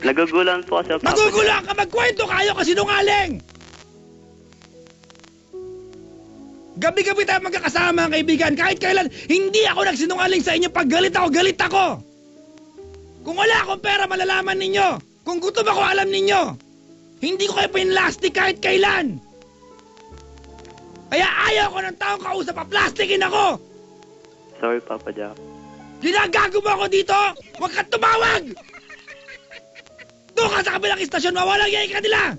Nagugulan po kasi ako, Papa Jack. Magugulang ka magkwento kayo kasi nungaling! Gabi-gabi tayo magkakasama kaibigan. Kahit kailan, hindi ako nagsinungaling sa inyo. Pag galit ako, galit ako. Kung wala akong pera, malalaman ninyo. Kung gutom ako, alam ninyo. Hindi ko kayo pinlastic kahit kailan. Kaya ayaw ko ng taong kausap, pa-plastikin ako. Sorry, Papa Jack. Ginagago mo ako dito! Huwag kang tumawag! Doon ka sa kabilang istasyon, mawalang yay ka nila!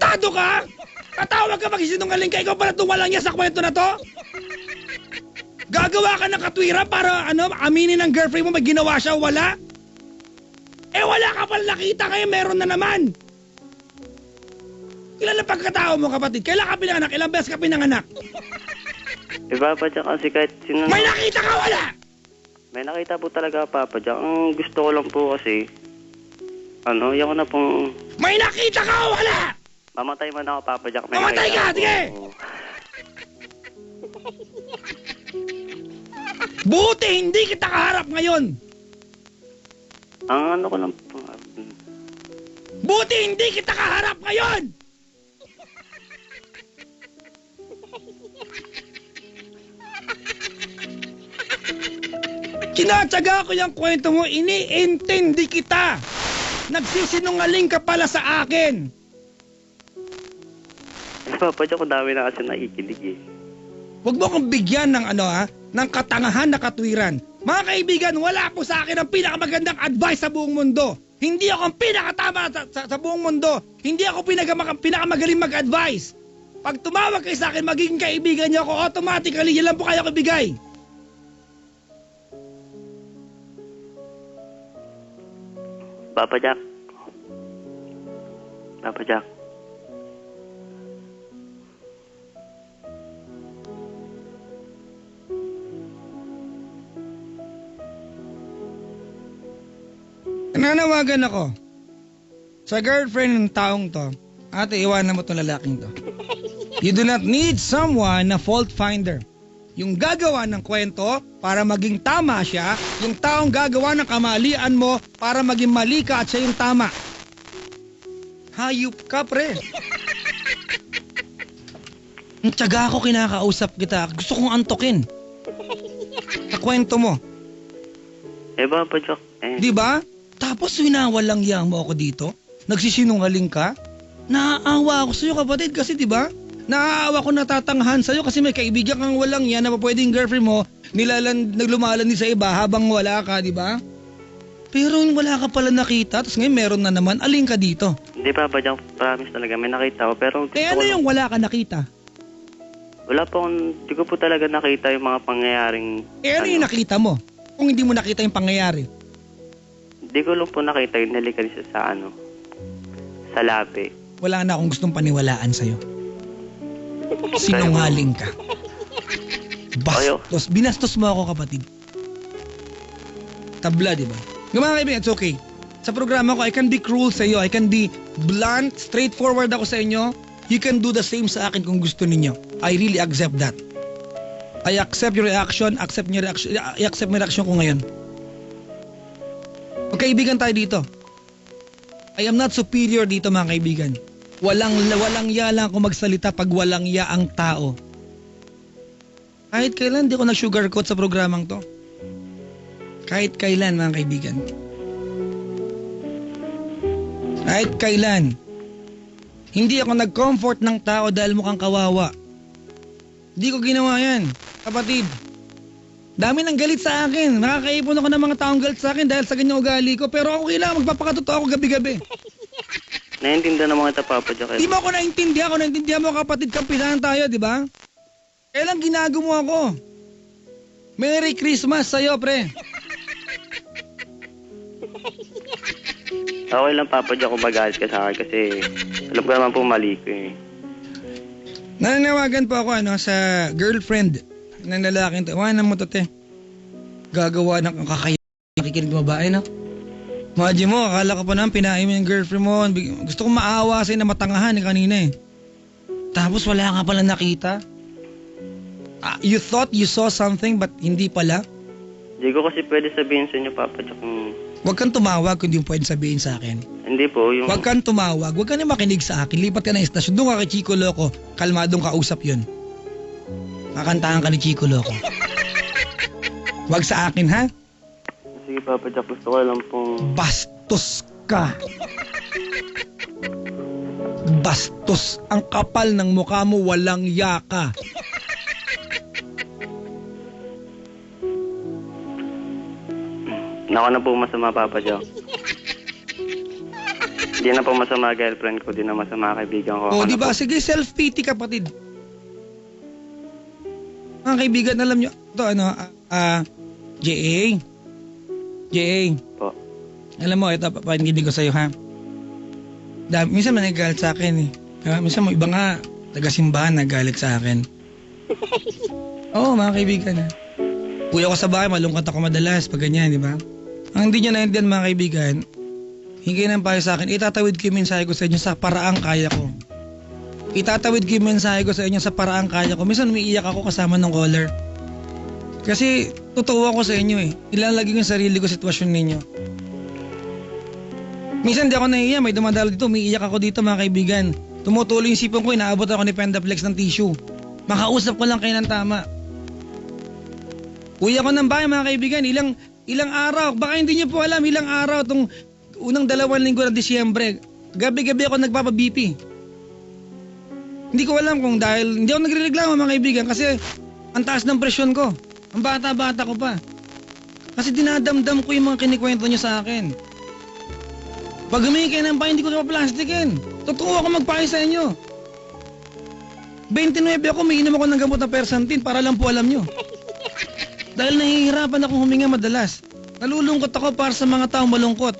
Tado ka! Tatawag ka magsisinungaling ka, ikaw pala tumalang niya sa kwento na to? Gagawa ka ng katwiran para ano, aminin ng girlfriend mo may ginawa siya wala? Eh wala ka pala nakita ngayon, meron na naman! Ilan ang pagkatao mo kapatid? Kailan ka pinanganak? Ilang beses ka pinanganak? Eh, Papa Jack, kasi kahit sino... May nakita ka wala! May nakita po talaga, Papa Jack. Ang gusto ko lang po kasi... Ano, yan ko na pong... May nakita ka o wala! Mamatay man ako, Papa Jack. May Mamatay nakita ka, sige! Oo. Buti hindi kita kaharap ngayon! Ang ano ko lang po... Buti hindi kita kaharap ngayon! Kinatsaga ko yung kwento mo, iniintindi kita! Nagsisinungaling ka pala sa akin! Eh, Papa ang dami na kasi nakikinig eh. Huwag mo akong bigyan ng ano ha, ng katangahan na katwiran. Mga kaibigan, wala po sa akin ang pinakamagandang advice sa buong mundo. Hindi ako ang pinakatama sa, sa, sa buong mundo. Hindi ako pinagama, pinakamagaling mag-advise. Pag tumawag kayo sa akin, magiging kaibigan niyo ako, automatically, yan lang po kayo ibigay. Papa Jack. Papa Jack. Nananawagan ako sa girlfriend ng taong to. Ate, iwanan mo tong lalaking to. You do not need someone na fault finder. Yung gagawa ng kwento para maging tama siya, yung taong gagawa ng kamalian mo para maging mali ka at siya yung tama. Hayop ka, pre. Ang tiyaga ako kinakausap kita. Gusto kong antokin. Sa kwento mo. Eh, Papa Jack. Eh, Di ba? Tapos winawalang yang mo ako dito? Nagsisinungaling ka? Naaawa ako sa'yo kapatid kasi di ba? Naaawa ko natatanghan sa'yo kasi may kaibigan kang walang yan na pwedeng girlfriend mo nilalan, naglumalan din sa iba habang wala ka, di ba? Pero yung wala ka pala nakita, tapos ngayon meron na naman, aling ka dito. hindi, Papa Jack. Promise talaga. May nakita ko. Pero Eh ano yung wala ka nakita? Wala po akong... Hindi ko po talaga nakita yung mga pangyayaring... Eh ano yung nakita mo? Kung hindi mo nakita yung pangyayari. Hindi ko lang po nakita yung nalikan siya sa ano... Sa labi. Wala na akong gustong paniwalaan sa'yo. Sinungaling ka. Bastos. Binastos mo ako kapatid. Tabla, di ba? Yung mga kaibigan, it's okay. Sa programa ko, I can be cruel sa iyo. I can be blunt, straightforward ako sa inyo. You can do the same sa akin kung gusto ninyo. I really accept that. I accept your reaction, accept your reaction, I accept my reaction ko ngayon. Magkaibigan tayo dito. I am not superior dito mga kaibigan. Walang walang ya lang ako magsalita pag walang ya ang tao. Kahit kailan di ko nag-sugarcoat sa programang to. Kahit kailan mga kaibigan. Kahit kailan. Hindi ako nag-comfort ng tao dahil mukhang kawawa. Hindi ko ginawa yan, kapatid. Dami ng galit sa akin. Nakakaipon ako ng mga taong galit sa akin dahil sa ganyang ugali ko. Pero ako kailangan magpapakatotoo ako gabi-gabi. Naiintindihan naman kita, Papa Jack. eh. Di mo ako naintindihan, ako naintindihan mo kapatid, kampisahan tayo, di ba? Kailan ginago mo ako? Merry Christmas sa'yo, pre. Okay lang, Papa Jack, kung magalit ka sa akin kasi alam ko naman po mali ko eh. Nananawagan po ako ano, sa girlfriend ng lalaking to. Iwanan mo to, te. Gagawa ng kakaya nakikinig ng babae, no? Maji mo, akala ko pa naman pinain mo yung girlfriend mo. Gusto kong maawa sa'yo na matangahan eh, kanina eh. Tapos wala ka pala nakita. Ah, you thought you saw something but hindi pala. Hindi ko kasi pwede sabihin sa inyo, Papa Jack. yung- Huwag kang tumawag kung di mo pwede sabihin sa akin. Hindi po, yung... Huwag kang tumawag. Huwag ka na makinig sa akin. Lipat ka na istasyon. Doon ka kay Chico Loco. Kalmadong kausap yun. Kakantahan ka ni Chico Loco. Huwag sa akin, ha? Sige, Papa Jack, gusto ko lang pong... Bastos ka. Bastos. Ang kapal ng mukha mo, walang yaka. Nako na po masama, Papa Jack. Hindi na po masama girlfriend ko, di na masama kaibigan ko. O, Ako di na ba? po. Sige, self-pity kapatid. Mga kaibigan, alam nyo, ito ano, ah, ah, JA. JA. Po. Alam mo, ito, papanginig ko sa'yo, ha? Da, minsan nagagalit sa akin, eh. Diba? Minsan mo iba nga, taga-simbahan nagalit sa akin. Oo, mga kaibigan, ha? Ako sa bahay, malungkot ako madalas pag ganyan, di ba? Ang hindi nyo naintindihan, mga kaibigan, hingi ng payo sa akin, itatawid ko yung mensahe ko sa inyo sa paraang kaya ko. Itatawid ko yung mensahe ko sa inyo sa paraang kaya ko. Minsan umiiyak ako kasama ng caller. Kasi totoo ako sa inyo eh. Ilalagay ko yung sarili ko sa sitwasyon ninyo. Minsan di ako nahiya, may dumadalo dito, umiiyak ako dito mga kaibigan. Tumutuloy yung sipon ko, inaabot ako ni Pendaflex ng tissue. Makausap ko lang kayo ng tama. Uwi ako ng bahay mga kaibigan, ilang ilang araw, baka hindi niyo po alam, ilang araw tong unang dalawang linggo ng Disyembre. Gabi-gabi ako nagpapa-BP. Hindi ko alam kung dahil, hindi ako nagre-reklamo mga kaibigan kasi ang taas ng presyon ko. Ang bata-bata ko pa. Kasi dinadamdam ko yung mga kinikwento niyo sa akin. Pag humingi kayo ng payo, hindi ko kayo plastikin. Totoo ako magpayo sa inyo. 29 ako, may inom ako ng gamot na persantin para lang po alam nyo. Dahil nahihirapan akong huminga madalas. Nalulungkot ako para sa mga taong malungkot.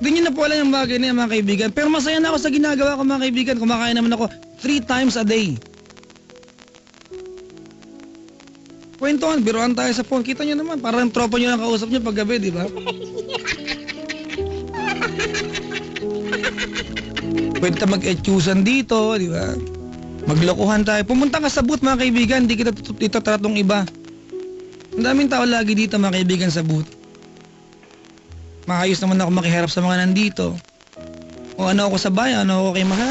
Hindi nyo na po alam yung bagay na yan mga kaibigan. Pero masaya na ako sa ginagawa ko mga kaibigan. Kumakain naman ako three times a day. Kwentuhan, biruan tayo sa phone. Kita nyo naman, parang tropa nyo lang kausap nyo pag gabi, di ba? Pwede tayo mag-etusan dito, di ba? Maglokohan tayo. Pumunta ka sa booth mga kaibigan, di kita itatratong iba. Ang daming tao lagi dito mga kaibigan sa booth. Maayos naman ako makiharap sa mga nandito. O ano ako sa bayan, ano ako kay mahal.